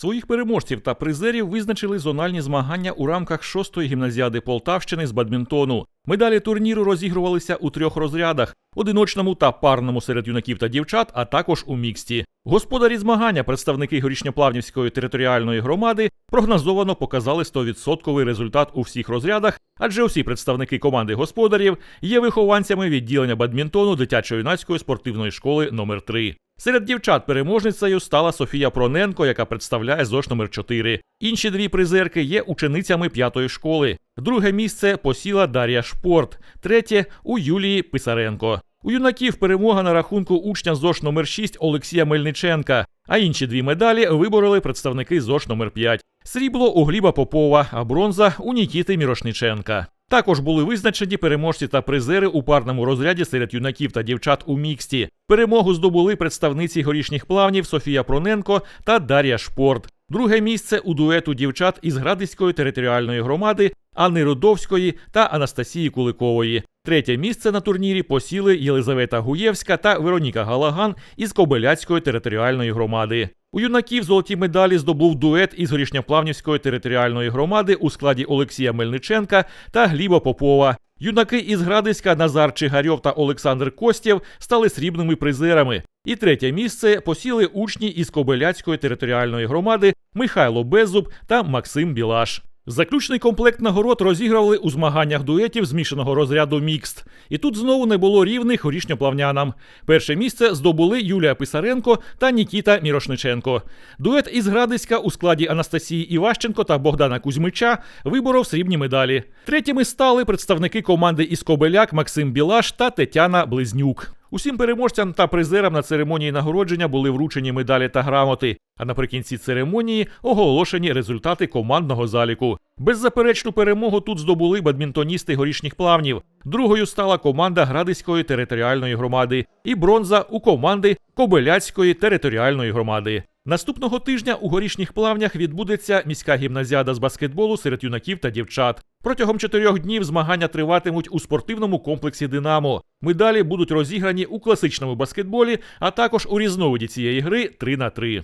Своїх переможців та призерів визначили зональні змагання у рамках шостої гімназіади Полтавщини з бадмінтону. Медалі турніру розігрувалися у трьох розрядах: одиночному та парному серед юнаків та дівчат, а також у міксті. Господарі змагання, представники горішньоплавнівської територіальної громади, прогнозовано показали 100% результат у всіх розрядах, адже усі представники команди господарів є вихованцями відділення бадмінтону дитячо-юнацької спортивної школи номер 3 Серед дівчат переможницею стала Софія Проненко, яка представляє ЗОШ номер 4 Інші дві призерки є ученицями п'ятої школи. Друге місце посіла Дар'я Шпорт, третє у Юлії Писаренко. У юнаків перемога на рахунку учня ЗОШ номер 6 Олексія Мельниченка, а інші дві медалі вибороли представники ЗОШ номер 5 Срібло у Гліба Попова, а бронза у Нікіти Мірошниченка. Також були визначені переможці та призери у парному розряді серед юнаків та дівчат у міксті. Перемогу здобули представниці горішніх плавнів Софія Проненко та Дар'я Шпорт. Друге місце у дуету дівчат із Градиської територіальної громади Анни Рудовської та Анастасії Куликової. Третє місце на турнірі посіли Єлизавета Гуєвська та Вероніка Галаган із Кобиляцької територіальної громади. У юнаків золоті медалі здобув дует із Горішньоплавнівської територіальної громади у складі Олексія Мельниченка та Гліба Попова. Юнаки із Градиська Назар Чигарьов та Олександр Костєв стали срібними призерами. І третє місце посіли учні із Кобиляцької територіальної громади Михайло Беззуб та Максим Білаш. Заключний комплект нагород розігрували у змаганнях дуетів змішаного розряду мікст. І тут знову не було рівних горішньоплавнянам. Перше місце здобули Юлія Писаренко та Нікіта Мірошниченко. Дует із Градиська у складі Анастасії Іващенко та Богдана Кузьмича виборов срібні медалі. Третіми стали представники команди із Кобеляк Максим Білаш та Тетяна Близнюк. Усім переможцям та призерам на церемонії нагородження були вручені медалі та грамоти. А наприкінці церемонії оголошені результати командного заліку. Беззаперечну перемогу тут здобули бадмінтоністи горішніх плавнів. Другою стала команда Градиської територіальної громади і бронза у команди Кобиляцької територіальної громади. Наступного тижня у горішніх плавнях відбудеться міська гімназіада з баскетболу серед юнаків та дівчат. Протягом чотирьох днів змагання триватимуть у спортивному комплексі Динамо. Медалі будуть розіграні у класичному баскетболі, а також у різновиді цієї гри 3 на 3